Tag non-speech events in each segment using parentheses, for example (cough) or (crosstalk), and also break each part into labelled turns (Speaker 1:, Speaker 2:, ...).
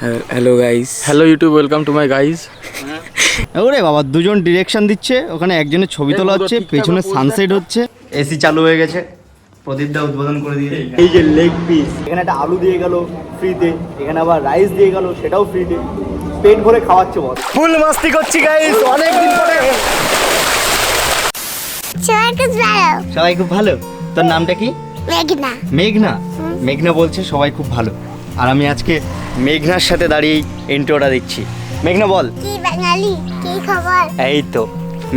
Speaker 1: Hello guys
Speaker 2: hello YouTube welcome to my guys
Speaker 3: ওরে বাবা দুজন ডিরেকশন দিচ্ছে ওখানে একজনের ছবি তোলা হচ্ছে পেছনে সানসেট হচ্ছে। এসি চালু হয়ে গেছে প্রদীপ দা উদ্বোধন করে দিয়ে এই যে লেগ পিস এখানে একটা আলু দিয়ে গেল ফ্রিতে এখানে আবার রাইস দিয়ে গেল সেটাও ফ্রিতে পেট ভরে খাওয়াচ্ছে বস। ফুল মাস্তি করছি গাইস অনেক দিন পরে।
Speaker 4: সবাই খুব ভালো।
Speaker 3: সবাই খুব ভালো? তোর নামটা কি?
Speaker 4: মেঘনা।
Speaker 3: মেঘনা? মেঘনা বলছে সবাই খুব ভালো। আর আমি আজকে মেঘনার সাথে দাঁড়িয়ে ইন্ট্রোটা দিচ্ছি। মেঘনা বল।
Speaker 4: কি বাঙালি? কি খবর?
Speaker 3: এই তো।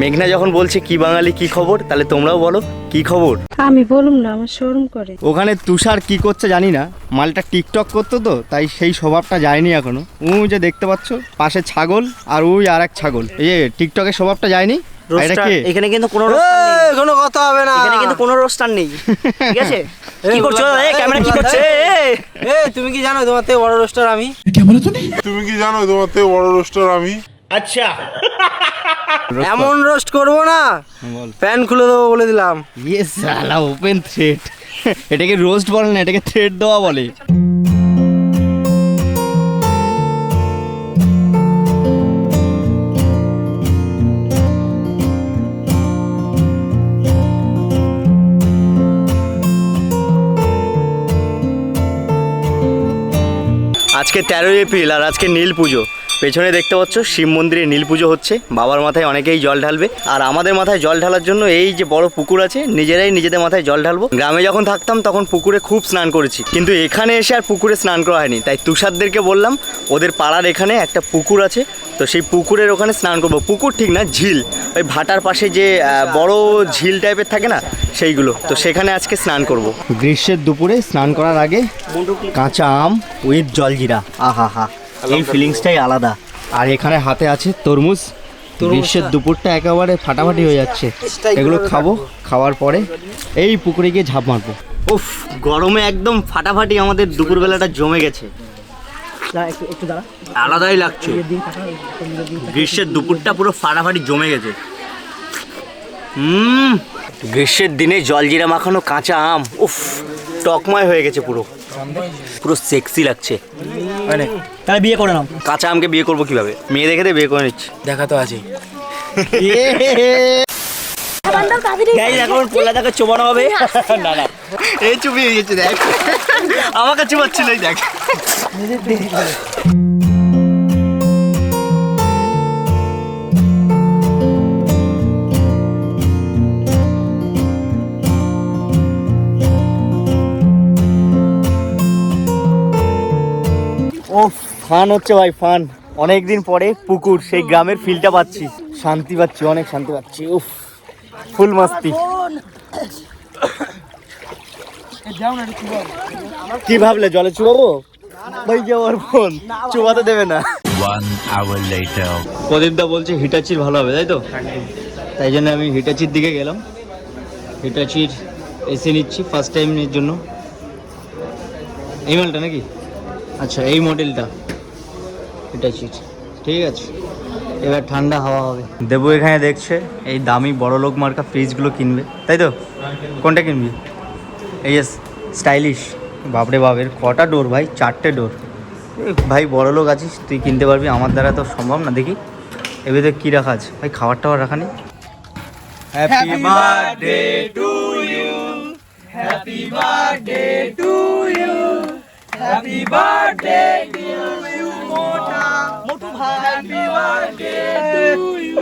Speaker 3: মেঘনা যখন বলছে কি বাঙালি কি খবর তাহলে তোমরাও বলো কি খবর?
Speaker 5: আমি বলুম না আমার শোরুম করে।
Speaker 3: ওখানে তুষার কি করছে জানি না মালটা টিকটক করতো তো তাই সেই স্বভাবটা যায়নি এখনও। ও যে দেখতে পাচ্ছ পাশে ছাগল আর ওই আর এক ছাগল। এই যে টিকটকের স্বভাবটা যায়নি?
Speaker 6: এখানে কিন্তু কোনো রোস্টার নেই।
Speaker 2: কোনো কথা হবে না।
Speaker 6: এখানে কিন্তু কোনো রোস্টার নেই ঠিক আছে? (laughs) কি করছ? এই ক্যামেরা কি করছে?
Speaker 2: এ তুমি কি জানো তোমার থেকে বড় রোস্টার আমি?
Speaker 7: তুমি কি জানো তোমার থেকে বড় রোস্টার আমি? (laughs)
Speaker 2: এমন রোস্ট করব না। প্যান খুলে দেবো বলে দিলাম।
Speaker 3: ইয়ে সালা ওপেন থ্রেড এটাকে রোস্ট বলে না এটাকে থ্রেড দেওয়া বলে। আজকে তেরোই এপ্রিল আর আজকে নীল পুজো। পেছনে দেখতে পাচ্ছ শিব মন্দিরে নীল পুজো হচ্ছে। বাবার মাথায় অনেকেই জল ঢালবে। আর আমাদের মাথায় জল ঢালার জন্য এই যে বড় পুকুর আছে, নিজেরাই নিজেদের মাথায় জল ঢালবো। গ্রামে যখন থাকতাম তখন পুকুরে খুব স্নান করেছি। কিন্তু এখানে এসে আর পুকুরে স্নান করা হয়নি। তাই তুষারদেরকে বললাম, ওদের পাড়ার এখানে একটা পুকুর আছে, তো সেই পুকুরের ওখানে স্নান করব। পুকুর ঠিক না, ঝিল। ওই ভাটার পাশে যে বড় ঝিল টাইপের থাকে না, সেইগুলো। তো সেখানে আজকে স্নান করব। গ্রীষ্মের দুপুরে স্নান করার আগে কাঁচা আম, উইথ জলজিরা। আহা হা এই ফিলিংসটাই আলাদা। আর এখানে হাতে আছে তরমুজ। গ্রীষ্মের দুপুরটা একেবারে ফাটাফাটি হয়ে যাচ্ছে। এগুলো খাব খাওয়ার পরে এই পুকুরে গিয়ে ঝাঁপ মারবো। উফ গরমে একদম ফাটাফাটি আমাদের দুপুরবেলাটা জমে গেছে। আলাদাই লাগছে। গ্রীষ্মের দুপুরটা পুরো ফাটাফাটি জমে গেছে। হুম। গ্রীষ্মের দিনে জলজিরা মাখানো কাঁচা আম উফ টকময় হয়ে গেছে পুরো। পুরো সেক্সি লাগছে।
Speaker 6: তাহলে বিয়ে করে নাও।
Speaker 3: কাঁচা আমকে বিয়ে করব কীভাবে? মেয়ে দেখে দে বিয়ে করে নিচ্ছি।
Speaker 1: দেখা তো আছে
Speaker 6: এখন এখন পোলাটাকে চোবানো হবে।
Speaker 3: না না। এই চুপি হয়ে গেছে দেখ। আমাকে চুপাচ্ছিল দেখ। ও ফান হচ্ছে ভাই ফান। অনেক দিন পরে পুকুর সেই গ্রামের ফিলটা পাচ্ছি। শান্তি পাচ্ছি অনেক শান্তি পাচ্ছি উফ। ফুল মাস্তি। কি ভাবলে জলে চুবাবো? ভাই যে আমার ফোন? চুবাতে দেবে না। প্রদীপ দা বলছে হিটাচির ভালো হবে তাই তো? তাই জন্য আমি হিটাচির দিকে গেলাম। হিটাচির এসে নিচ্ছি ফার্স্ট টাইমের জন্য। এই মালটা নাকি? আচ্ছা এই মডেলটা হিটাচির ঠিক আছে। এবার ঠান্ডা হাওয়া হবে। দেবু এখানে দেখছে এই দামি বড় লোক মার্কা ফ্রিজগুলো কিনবে। তাই তো? কোনটা কিনবি? এই যে স্টাইলিশ বাপরে বাপের কটা ডোর ভাই? চারটে ডোর ভাই বড় লোক আছিস তুই কিনতে পারবি? আমার দ্বারা তো সম্ভব না দেখি। এ ভিতরে কী রাখা আছে? ভাই খাবার টাবার রাখা নেই? Happy birthday to you happy birthday to you happy birthday to you মোটা মোটু ভাই হ্যাপি বার্থডে টু ইউ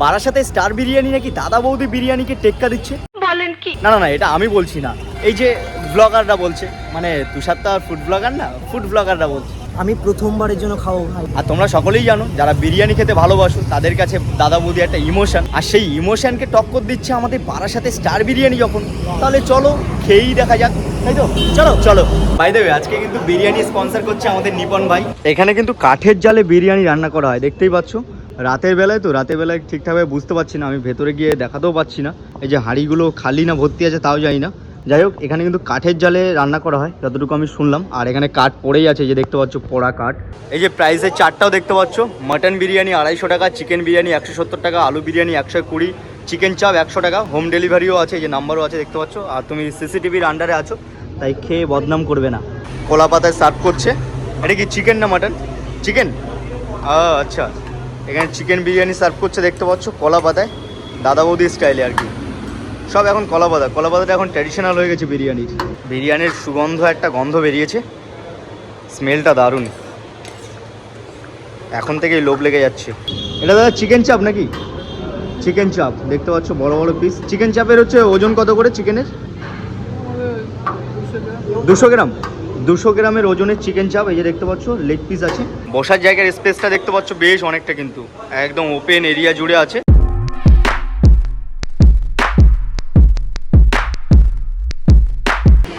Speaker 3: বারাসাতে স্টার বিরিয়ানি নাকি দাদা বৌদি বিরিয়ানিকে টেক্কা দিচ্ছে? বলেন কি? না না না এটা আমি বলছি না। এই যে ব্লগাররা বলছে মানে তুষার তো আর ফুড ব্লগার না ফুড ব্লগাররা বলছে।
Speaker 6: আমি প্রথমবারের জন্য খাব ভাই।
Speaker 3: আর তোমরা সকলেই জানো যারা বিরিয়ানি খেতে ভালোবাসো তাদের কাছে দাদা বৌদি একটা ইমোশন আর সেই ইমোশনকে টক্কর দিচ্ছে আমাদের বারাসাতে স্টার বিরিয়ানি যখন। তাহলে চলো খেয়েই দেখা যাক। তাই তো? চলো। চলো। বাই দেবে আজকে কিন্তু বিরিয়ানি স্পন্সর করছে আমাদের নিপন ভাই। এখানে কিন্তু কাঠের জালে বিরিয়ানি রান্না করা হয় দেখতেই পাচ্ছ? রাতের বেলায় তো রাতের বেলায় ঠিকঠাকভাবে বুঝতে পারছি না আমি ভেতরে গিয়ে দেখাতেও পাচ্ছি না। এই যে হাঁড়িগুলো খালি না ভর্তি আছে তাও জানি না। যাই হোক এখানে কিন্তু কাঠের জালে রান্না করা হয় যতটুকু আমি শুনলাম। আর এখানে কাঠ পড়েই আছে যে দেখতে পাচ্ছ পোড়া কাঠ। এই যে প্রাইসের চারটাও দেখতে পাচ্ছ। মাটন বিরিয়ানি আড়াইশো টাকা চিকেন বিরিয়ানি একশো সত্তর টাকা আলু বিরিয়ানি একশো কুড়ি। চিকেন চাপ একশো টাকা, হোম ডেলিভারিও আছে যে নাম্বারও আছে, দেখতে পাচ্ছ। আর তুমি সিসিটিভির আন্ডারে আছো, তাই খেয়ে বদনাম করবে না। কলা পাতায় সার্ভ করছে। এটা কি চিকেন না মাটন চিকেন আচ্ছা। এখানে চিকেন বিরিয়ানি সার্ভ করছে, দেখতে পাচ্ছ, কলা পাতায়। দাদা বৌদি স্টাইলে আর কি। সব এখন কলা পাতা। কলা পাতাটা এখন ট্র্যাডিশনাল হয়ে গেছে বিরিয়ানির। বিরিয়ানির সুগন্ধ একটা গন্ধ বেরিয়েছে। স্মেলটা দারুণ। এখন থেকেই লোভ লেগে যাচ্ছে। এটা দাদা চিকেন চাপ নাকি? চিকেন চাপ দেখতে পাচ্ছ বড় বড় পিস চিকেন চাপের হচ্ছে ওজন কত করে চিকেনের? দুশো গ্রাম। দুশো গ্রামের ওজনের চিকেন চাপ এই যে দেখতে পাচ্ছ লেগ পিস আছে। বসার জায়গার স্পেসটা দেখতে পাচ্ছ বেশ অনেকটা কিন্তু। একদম ওপেন এরিয়া জুড়ে আছে।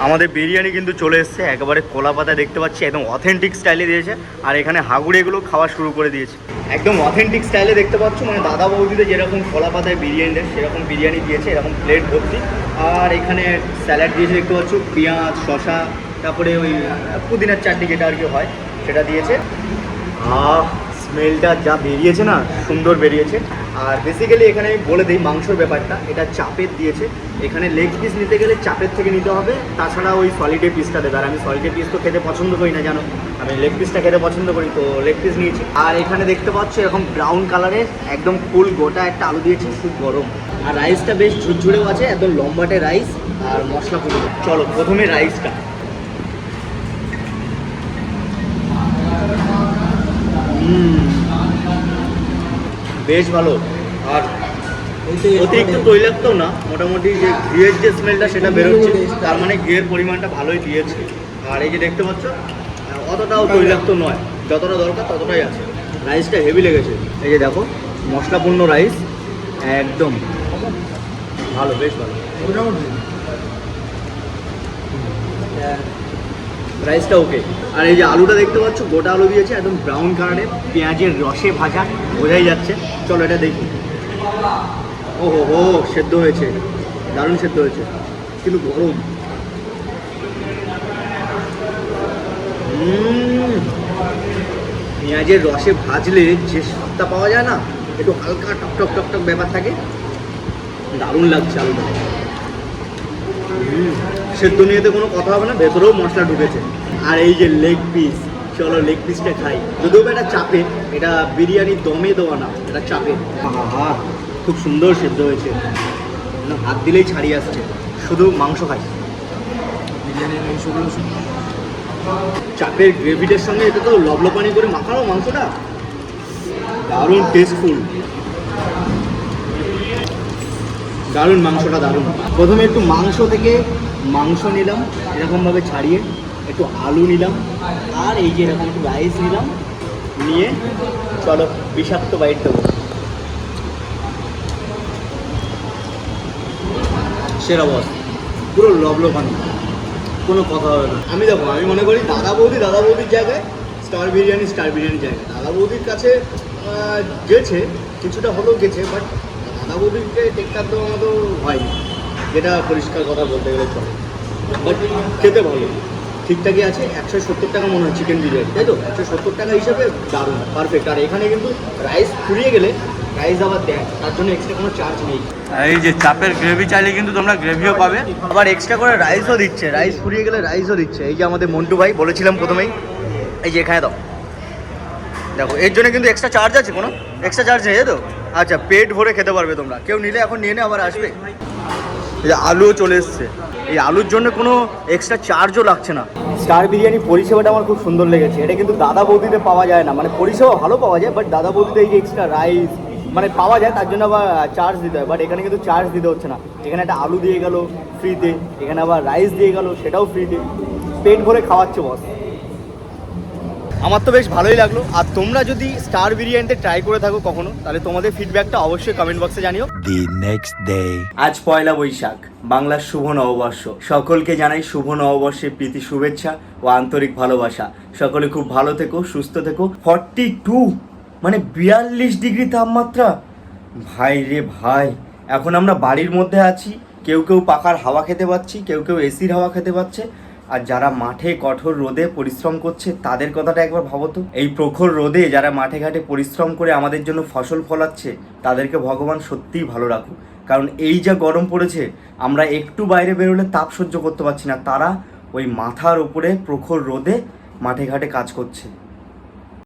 Speaker 3: আমাদের বিরিয়ানি কিন্তু চলে এসছে, একেবারে কলা পাতা দেখতে পাচ্ছি, একদম অথেন্টিক স্টাইলে দিয়েছে। আর এখানে হাগুড়ি এগুলো খাওয়া শুরু করে দিয়েছে। একদম অথেন্টিক স্টাইলে দেখতে পাচ্ছ মানে দাদা বৌদিতে যেরকম কলা পাতায় বিরিয়ানি দেয়, সেরকম বিরিয়ানি দিয়েছে, এরকম প্লেট ভর্তি। আর এখানে স্যালাড দিয়েছে, দেখতে পাচ্ছ, পেঁয়াজ শশা তারপরে ওই পুদিনার চাটনি যেটা আর কি হয়, সেটা দিয়েছে। আহ স্মেলটা যা বেরিয়েছে না, সুন্দর বেরিয়েছে। আর বেসিক্যালি এখানে আমি বলে দিই মাংসর ব্যাপারটা, এটা চাপের দিয়েছে। এখানে লেগ পিস নিতে গেলে চাপের থেকে নিতে হবে, তাছাড়া ওই সলিডে পিসটা দেবে। আর আমি সলিডে পিস তো খেতে পছন্দ করি না, জানো? আমি লেগ পিসটা খেতে পছন্দ করি, তো লেগ পিস নিয়েছি। আর এখানে দেখতে পাচ্ছ এরকম ব্রাউন কালারের একদম ফুল গোটা একটা আলু দিয়েছি, খুব গরম। আর রাইসটা বেশ ঝুরঝুরেও আছে, একদম লম্বাটে রাইস আর মশলা পুরো চলো, প্রথমে রাইসটা বেশ ভালো। আর অতিরিক্ত তৈলাক্ত না মোটামুটি যে ঘিয়ের যে স্মেলটা সেটা বেরোচ্ছে তার মানে ঘিয়ের পরিমাণটা ভালোই দিয়েছে। আর এই যে দেখতে পাচ্ছ অতটাও তৈলাক্ত নয় যতটা দরকার ততটাই আছে। রাইসটা হেভি লেগেছে। এই যে দেখো মশলাপূর্ণ রাইস একদম। ভালো বেশ ভালো। রাইসটা ওকে আর এই যে আলুটা দেখতে পাচ্ছ, গোটা আলু দিয়েছে, একদম ব্রাউন কালারের পেঁয়াজের রসে ভাজা, বোঝাই যাচ্ছে। চলো এটা দেখি। ও হো হো সেদ্ধ হয়েছে। দারুণ সেদ্ধ হয়েছে। কিন্তু গরম। পেঁয়াজের রসে ভাজলে যে স্বাদটা পাওয়া যায় না, একটু হালকা টক টক টক ব্যাপার থাকে। দারুণ লাগছে আলুটা। সেদ্ধ নিয়ে তো কোনো কথা হবে না ভেতরেও মশলা ঢুকেছে। আর এই যে লেগ পিস চলো লেগ পিসটা খাই। যদিও এটা চাপে এটা বিরিয়ানি দমে দেওয়া না এটা চাপে। খুব সুন্দর সেদ্ধ হয়েছে। না, হাত দিলেই ছাড়িয়ে আসছে। শুধু মাংস খাই। চাপের গ্রেভিটার সঙ্গে এটা তো লবলপানি করে মাখানো মাংসটা? দারুণ টেস্টফুল দারুণ মাংসটা দারুণ প্রথমে একটু মাংস থেকে মাংস নিলাম, এরকমভাবে ছাড়িয়ে একটু আলু নিলাম, আর এই যে এরকম একটু রাইস নিলাম, নিয়ে চলো বিষাক্ত বাইট দেবো সেরা বস পুরো লবলবানি। কোনো কথা হবে না। আমি দেখো, আমি মনে করি দাদা বৌদি, দাদা বৌদির জায়গায় স্টার বিরিয়ানি স্টার বিরিয়ানির জায়গায়। দাদা বৌদির কাছে গেছে, কিছুটা হলেও গেছে বাট দাদা বৌদিকে টেক্কার মতো হয়নি। যেটা পরিষ্কার কথা বলতে গেলে চলে। বাট খেতে ভালো। ঠিকঠাকই আছে, একশো সত্তর টাকা মনে হয় চিকেন বিরিয়ানি, তাই তো? একশো সত্তর টাকা হিসাবে দারুণ পারফেক্ট আর এখানে কিন্তু রাইস ফুরিয়ে গেলে রাইস আবার তার জন্য এক্সট্রা কোনো চার্জ নেই। এই যে চাপের গ্রেভি চাইলে কিন্তু তোমরা গ্রেভিও পাবে। আবার এক্সট্রা করে রাইসও দিচ্ছে। রাইস ফুরিয়ে গেলে রাইসও দিচ্ছে। এই যে আমাদের মন্টু ভাই, বলেছিলাম প্রথমেই। এই যে এখানে দাও। দেখো, এর জন্য কিন্তু এক্সট্রা চার্জ আছে কোনো? এক্সট্রা চার্জ নেই তো? আচ্ছা পেট ভরে খেতে পারবে তোমরা। কেউ নিলে এখন নিয়ে নে, আবার আসবে। আলুও চলে এসছে। এই আলুর জন্য কোনো এক্সট্রা চার্জও লাগছে না। স্টার বিরিয়ানি পরিষেবাটা আমার খুব সুন্দর লেগেছে। এটা কিন্তু দাদা বৌদিতে পাওয়া যায় না। মানে পরিষেবা ভালো পাওয়া যায় বাট দাদা বৌদিতে এই যে এক্সট্রা রাইস মানে পাওয়া যায়, তার জন্য আবার চার্জ দিতে হয়। বাট এখানে কিন্তু চার্জ দিতে হচ্ছে না। এখানে একটা আলু দিয়ে গেল ফ্রিতে এখানে আবার রাইস দিয়ে গেল, সেটাও ফ্রিতে পেট ভরে খাওয়াচ্ছে বস আমার তো বেশ ভালোই লাগল। আর তোমরা যদি স্টার বিরিয়ানিতে ট্রাই করে থাকো কখনো তাহলে তোমাদের ফিডব্যাকটা অবশ্যই কমেন্ট বক্সে জানিও।
Speaker 1: The next day.
Speaker 3: আজ পয়লা বৈশাখ বাংলার শুভ নববর্ষ। সকলকে জানাই শুভ নববর্ষের প্রীতি শুভেচ্ছা ও আন্তরিক ভালোবাসা। সকলে খুব ভালো থেকো সুস্থ থেকো। ফর্টি টু মানে বিয়াল্লিশ ডিগ্রি তাপমাত্রা? ভাই রে ভাই এখন আমরা বাড়ির মধ্যে আছি কেউ কেউ পাখার হাওয়া খেতে পাচ্ছি কেউ কেউ এসির হাওয়া খেতে পাচ্ছে। আর যারা মাঠে কঠোর রোদে পরিশ্রম করছে তাদের কথাটা একবার ভাবো তো। এই প্রখর রোদে যারা মাঠে ঘাটে পরিশ্রম করে আমাদের জন্য ফসল ফলাচ্ছে তাদেরকে ভগবান সত্যিই ভালো রাখুক। কারণ এই যা গরম পড়েছে আমরা একটু বাইরে বেরোলে তাপ সহ্য করতে পারছি না। তারা ওই মাথার উপরে প্রখর রোদে মাঠে ঘাটে কাজ করছে।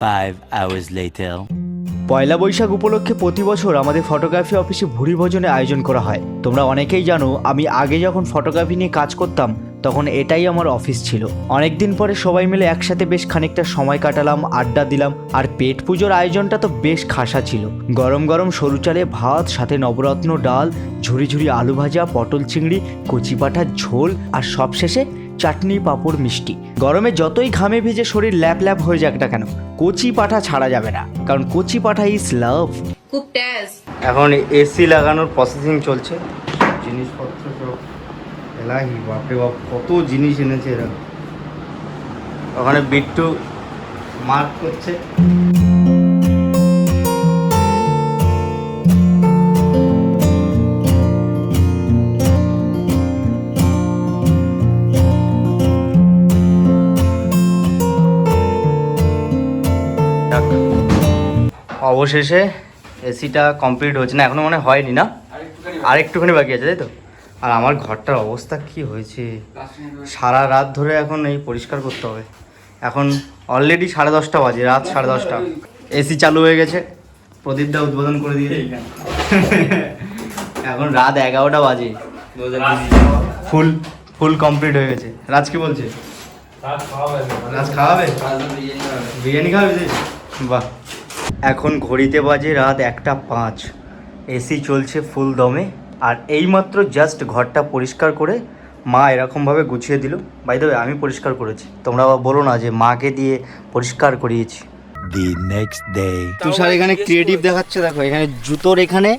Speaker 1: Five hours later.
Speaker 3: পয়লা বৈশাখ উপলক্ষে প্রতি বছর আমাদের ফটোগ্রাফি অফিসে ভুরি ভোজনের আয়োজন করা হয়। তোমরা অনেকেই জানো আমি আগে যখন ফটোগ্রাফি নিয়ে কাজ করতাম তখন এটাই আমার অফিস ছিল। অনেকদিন পরে সবাই মিলে একসাথে বেশ খানিকটা সময় কাটালাম আড্ডা দিলাম আর পেট পুজোর আয়োজনটা তো বেশ খাসা ছিল। গরম গরম সরু চালে ভাত সাথে নবরত্ন ডাল ঝুরি ঝুরি আলু ভাজা পটল চিংড়ি কচি পাঠার ঝোল আর সবশেষে চাটনি পাঁপড় মিষ্টি। গরমে যতই ঘামে ভিজে শরীর ল্যাপ ল্যাপ হয়ে যাক না কেন কচি পাঠা ছাড়া যাবে না। কারণ কচি পাঠা ইজ লাভ
Speaker 8: খুব
Speaker 3: এখন এসি লাগানোর প্রসেসিং চলছে জিনিসপত্র। এলাহি, বাপরে বাপ, কত জিনিস এনেছে এরা। ওখানে বিট্টু মার্ক করছে। অবশেষে এসিটা কমপ্লিট হচ্ছে না, এখনও মনে হয়নি না। আর একটুখানি বাকি আছে, তাই তো? আর আমার ঘরটার অবস্থা কি হয়েছে? সারা রাত ধরে এখন এই পরিষ্কার করতে হবে। এখন অলরেডি সাড়ে দশটা বাজে, রাত সাড়ে দশটা। এসি চালু হয়ে গেছে। প্রদীপটা উদ্বোধন করে দিয়ে এখন রাত এগারোটা বাজে। ফুল ফুল কমপ্লিট হয়ে গেছে। রাজ কি বলছে? রাজ খাওয়াবে? বিরিয়ানি খাওয়াবে? বাহ। এখন ঘড়িতে বাজে রাত একটা পাঁচ। এসি চলছে ফুল দমে আর এইমাত্র জাস্ট ঘরটা পরিষ্কার করে মা এরকমভাবে গুছিয়ে দিল। বাই দেবে আমি পরিষ্কার করেছি। তোমরা বলো না যে মাকে দিয়ে পরিষ্কার করিয়েছি।
Speaker 1: The next day.
Speaker 3: তুষার এখানে ক্রিয়েটিভ দেখাচ্ছে দেখো এখানে জুতোর এখানে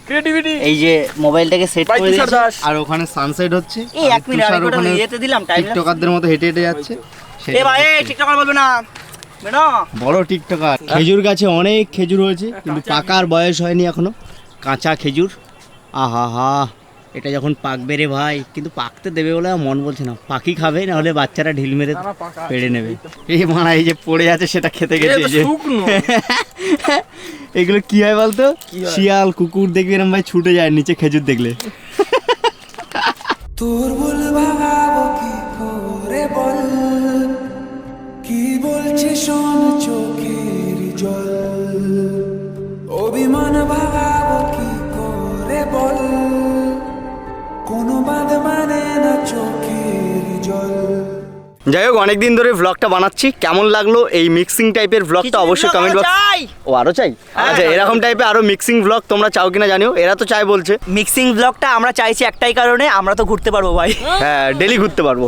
Speaker 3: এই যে মোবাইলটাকে সেট করে দিয়েছে আর ওখানে সানসেট হচ্ছে।
Speaker 6: এই এক মিনিট আমি
Speaker 3: ওখানে
Speaker 6: ইয়েতে দিলাম টাইম
Speaker 3: টিকটকারদের মতো হেঁটে হেঁটে যাচ্ছে।
Speaker 6: এ ভাই এই ঠিকঠাক করে বলবে না।
Speaker 3: বড় টিকটকার খেজুর গাছে অনেক খেজুর হয়েছে কিন্তু পাকার বয়স হয়নি এখনও। কাঁচা খেজুর। আহা হা এটা যখন পাকবে রে ভাই কিন্তু পাকতে দেবে বলে মন বলছে না। পাখি খাবে না হলে বাচ্চারা ঢিল মেরে পেড়ে নেবে। এই মানা এই যে পড়ে আছে সেটা খেতে গেছে যে। (laughs) এগুলো কি হয় বলতো? শিয়াল কুকুর দেখবি এরম ভাই ছুটে যায় নিচে খেজুর দেখলে। (laughs)
Speaker 9: তোর বল ভাগাবো কি করে বল? কি বলছে
Speaker 3: যাই হোক অনেকদিন ধরে ভ্লগটা বানাচ্ছি। কেমন লাগল এই মিক্সিং টাইপের ভ্লগটা অবশ্যই কমেন্ট বক্স ও আরও চাই? আচ্ছা এরকম টাইপের আরও মিক্সিং ভ্লগ তোমরা চাও কিনা জানিও। এরা তো চাই বলছে।
Speaker 6: মিক্সিং ব্লগটা আমরা চাইছি একটাই কারণে আমরা তো ঘুরতে পারব ভাই।
Speaker 3: হ্যাঁ ডেলি ঘুরতে পারব।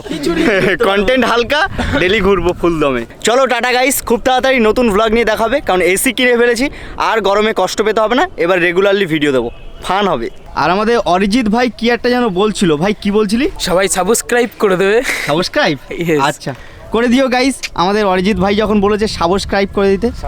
Speaker 3: কন্টেন্ট হালকা ডেলি ঘুরবো ফুল দমে। চলো টাটা গাইস খুব তাড়াতাড়ি নতুন ভ্লগ নিয়ে দেখাবে কারণ এসি কিনে ফেলেছি আর গরমে কষ্ট পেতে হবে না এবার রেগুলারলি ভিডিও দেবো। ফান হবে। আর আমাদের অরিজিৎ ভাই কি একটা যেন বলছিল ভাই কি বলছিলি?
Speaker 10: সবাই সাবস্ক্রাইব করে দেবে।
Speaker 3: সাবস্ক্রাইব?
Speaker 10: Yes.
Speaker 3: আচ্ছা করে দিও গাইস আমাদের অরিজিৎ ভাই যখন বলেছে সাবস্ক্রাইব করে দিতে।